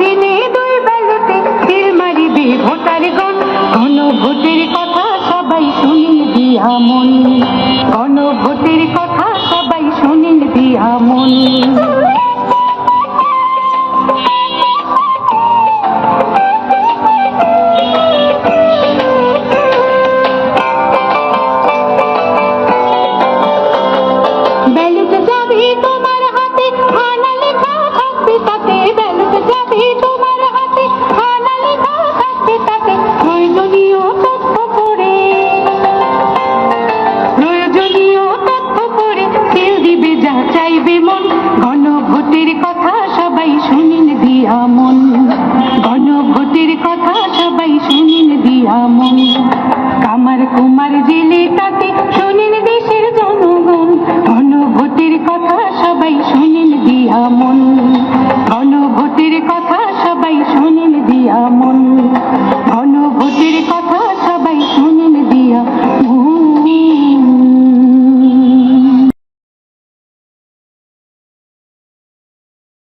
দিনে দুই বেলাতে ফির মারিবি ভোটার গণ। ঘন ভোটের কথা সবাই শুনিল দিয়া মন ঘন ভোটের কথা সবাই শুনিল দিয়া মন কাঁদবে মন। কথা সবাই শুনিন দিয়া মন। গণভোটের কথা সবাই শুনিন দিয়া মন। কামার কুমার জেলে তাতে শুনিন দেশের জনগণ। গণভোটের কথা সবাই শুনিন দিয়া মন। গণভোটের কথা সবাই শুনিন দিয়া মন।